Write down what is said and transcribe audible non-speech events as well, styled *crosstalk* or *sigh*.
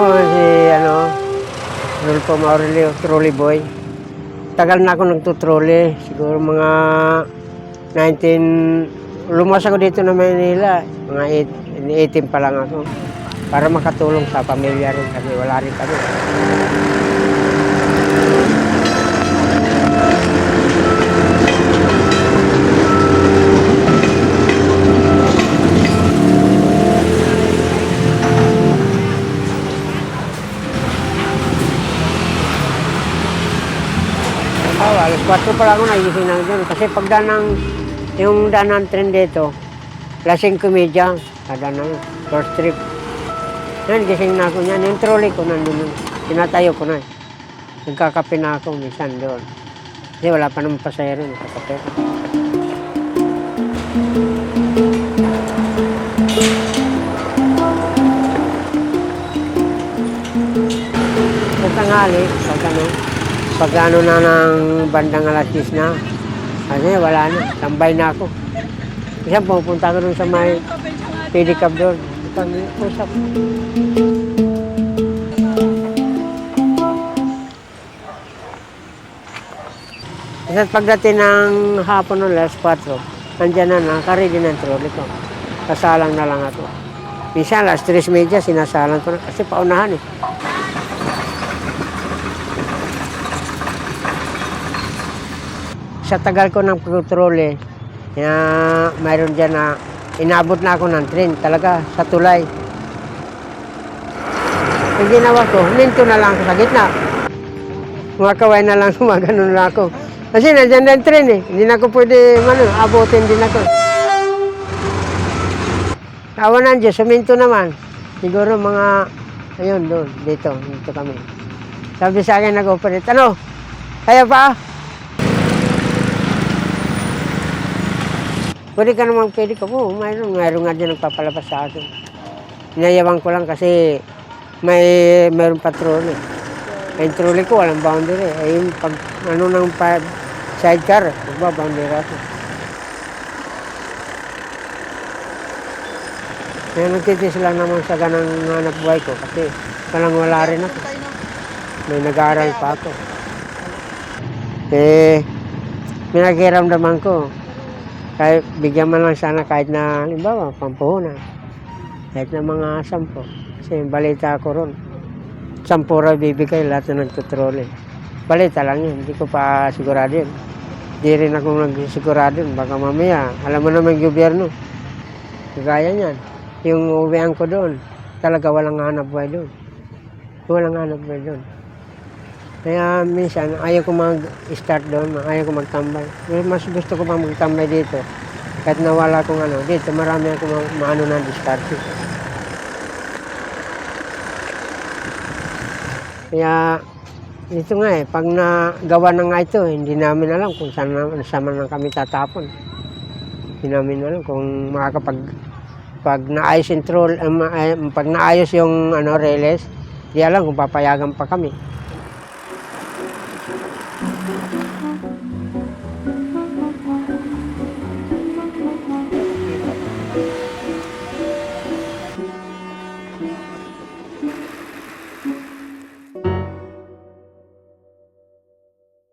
naman si ano, Rulfo Maurelio, trolley boy. Tagal na ako nagtutrolley, siguro mga 19, lumas ako dito na Manila, mga 18 pa lang ako. Para makatulong sa pamilya rin kami, wala rin kami. Oh, alas 4 pa lang ako nagising na doon. Kasi pagdaan ng, yung daan ng tren dito, lasing komedya, kada na first trip. Yan, gising na ako niyan. Yung trolley ko nandun, tinatayo ko na. eh. Nagkakape na ako minsan doon. Kasi wala pa naman pasayero, nagkakape ko. Sa tanghali, pag ano, pag ano na ng bandang alas 10 na, kasi wala na, tambay na ako. Kasi pupunta ko dun sa may pedicab doon. Pag-usap. Kasi pagdating ng hapon ng alas 4, nandyan na, na ang trolley ko. Kasalang na lang ako. Minsan, alas 3.30, sinasalang ko na kasi paunahan eh. Sa tagal ko ng pagtutrole, na mayroon dyan na inabot na ako ng train talaga sa tulay. Ang ginawa ko, minto na lang ako sa gitna. Kumakaway na lang, *laughs* gumaganon na ako. Kasi nandyan na train eh. Hindi na ako pwede, ano, abutin din ako. Awa na Diyos, suminto naman. Siguro mga, ayun, doon, dito, dito kami. Sabi sa akin, nag-operate, ano, kaya pa? Pwede ka naman pwede ka po. Mayroon, mayroon nga din nagpapalabas sa akin. Inayawang ko lang kasi may mayroong patrol eh. Yung trolley ko, walang boundary. Eh, yung pag ano ng pa, sidecar, magbaboundary ako. Kaya nagtitis lang naman sa ganang hanap buhay ko kasi walang wala rin ako. May nag-aaral pa ako. Eh, minagiramdaman ko, kahit bigyan man lang sana kahit na, halimbawa, pampuhunan. Kahit na mga sampo. Kasi balita ko ron. Sampo raw bibigay lahat na nagtutrole. Balita lang yun. Hindi ko pa sigurado yun. Hindi rin ako nagsigurado yun. Baka mamaya, alam mo naman yung gobyerno. Kagaya niyan. Yung uwihan ko doon, talaga walang hanap buhay doon. Walang hanap buhay doon. Kaya minsan, ayaw ko mag-start doon, ayaw ko magtambay. Eh, Mas gusto ko pa magtambay dito. Kahit nawala kong ano, dito marami ako ma- maano na discard. Kaya, dito nga eh, pag nagawa na nga ito, hindi namin alam kung saan, na, saan lang kami tatapon. Hindi namin alam kung makakapag pag naayos yung troll, eh, pag naayos yung ano, reles, di alam kung papayagan pa kami. Mm-hmm.